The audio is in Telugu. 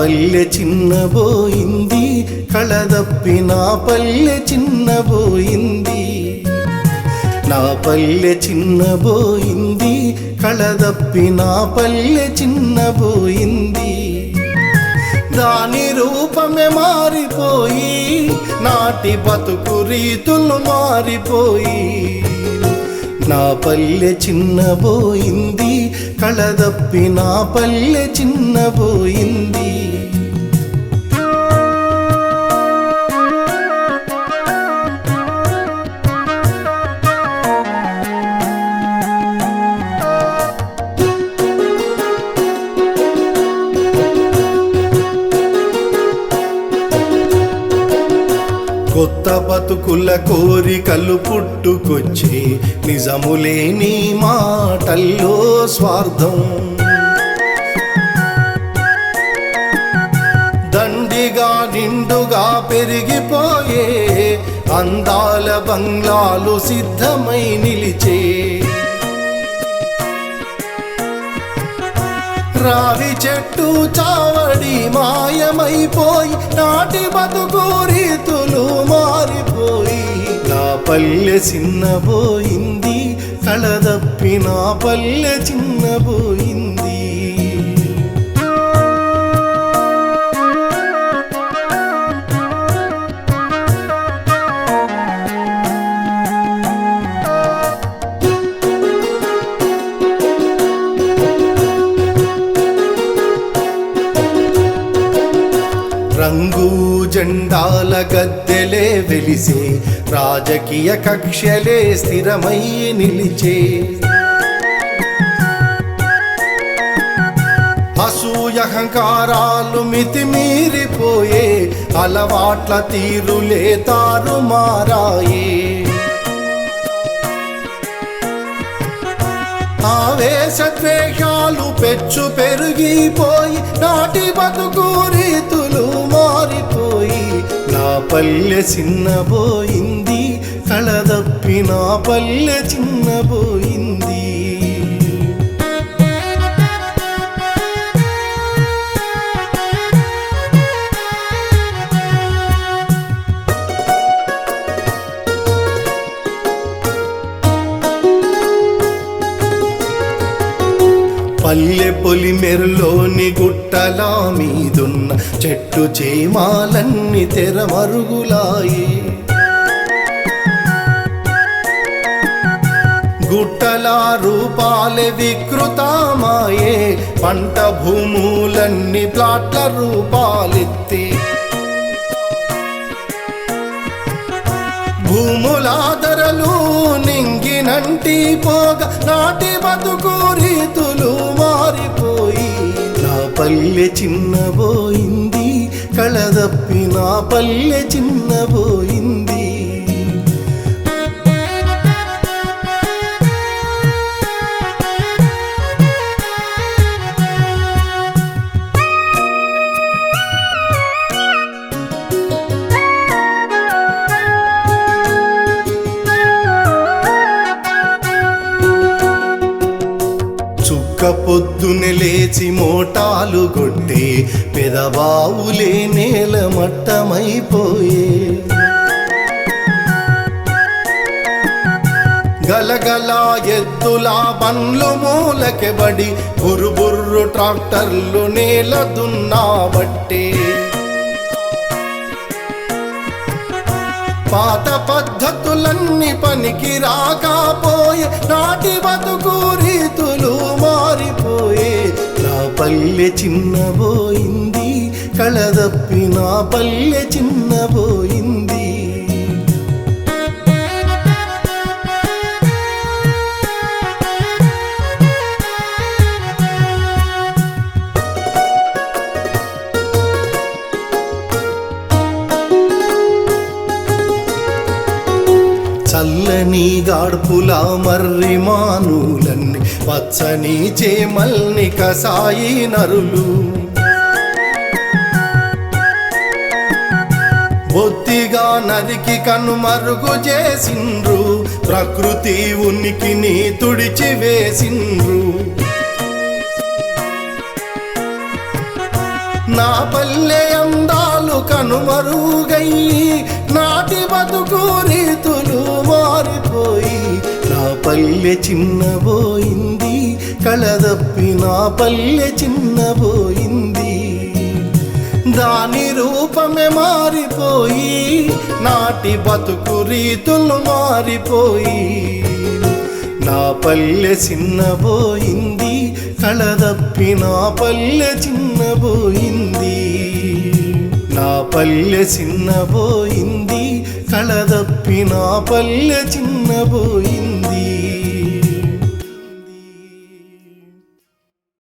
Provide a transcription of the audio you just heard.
పల్లె చిన్నబోయింది కళదప్పి నా పల్లె చిన్నబోయింది నా పల్లె చిన్నబోయింది కళదప్పి నా పల్లె చిన్నబోయింది దాని రూపమే మారిపోయి నాటి బతుకు రీతులు మారిపోయి. నా పల్లె చిన్నబోయింది కళదప్పి నా పల్లె చిన్నబోయింది. కొత్త బతుకుల కోరికలు పుట్టుకొచ్చే నిజములే నీ మాటల్లో స్వార్థం. దండిగా నిండుగా పెరిగిపోయే అందాల బంగ్లాలు సిద్ధమై నిలిచే రావి చెట్టు చావడి మాయమైపోయి నాటి బతుకు రీతులు మారిపోయి నా పల్లె చిన్నబోయింది కళదప్పి నా పల్లె చిన్నబోయింది. రంగు జెండాల గద్దెలే వెలిసే రాజకీయ కక్షలే స్థిరమై నిలిచే. అసూయహంకారాలు మితిమీరిపోయే అలవాట్ల తీరులే తారుమారాయే ఆవేశద్వేషాలు పెచ్చు పెరిగిపోయి నాటి బతుకు రీతు మారిపోయి నా పల్లె చిన్నబోయింది కళదప్పి నా పల్లె చిన్నబోయింది. పల్లె పొలిమెరులోని గుట్టలా మీదున్న చెట్టు చేమాలన్నీ తెరమరుగులాయి గుట్టల రూపాలే వికృతమాయే పంట భూములన్నీ ప్లాట్ల రూపాలెత్తి. భూములాద కంటి పోగ నాటి బతుకు రీతులు మారిపోయి నా పల్లె చిన్నబోయింది కళదప్పి నా పల్లె చిన్నబోయింది. చుక్క పొద్దున లేచి మోటాలు కొట్టే పెదబావులే నేల మట్టమైపోయే. గలగల ఎద్దులా బండ్లు మూలకెబడి బుర్రు బుర్రు ట్రాక్టర్లు నేల దున్నాబట్టే పాత పద్ధతులన్నీ పనికి రాకపోయే నాటి బతుకు రీతు పల్లె చిన్నబోయింది కళదప్పి నా పల్లె చిన్నబోయింది చల్లని గాడ్పుల మర్రి మానులన్నీ పచ్చని చేమల్ని కసాయి నరులు. బొత్తిగా నరికి కనుమరుగు చేసిండ్రు ప్రకృతి ఉనికిని తుడిచి వేసిండ్రు. నా పల్లె అందాలు కనుమరుగై నాటి బతుకూరి మారిపోయి నా పల్లె చిన్నబోయింది కళదప్పి నా పల్లె చిన్నబోయింది. దాని రూపమే మారిపోయి నాటి బతుకు రీతులు మారిపోయి. నా పల్లె చిన్నబోయింది కళదప్పి నా పల్లె చిన్నబోయింది. నా పల్లె చిన్నబోయింది కళదప్పి నా పల్లె చిన్నబోయింది.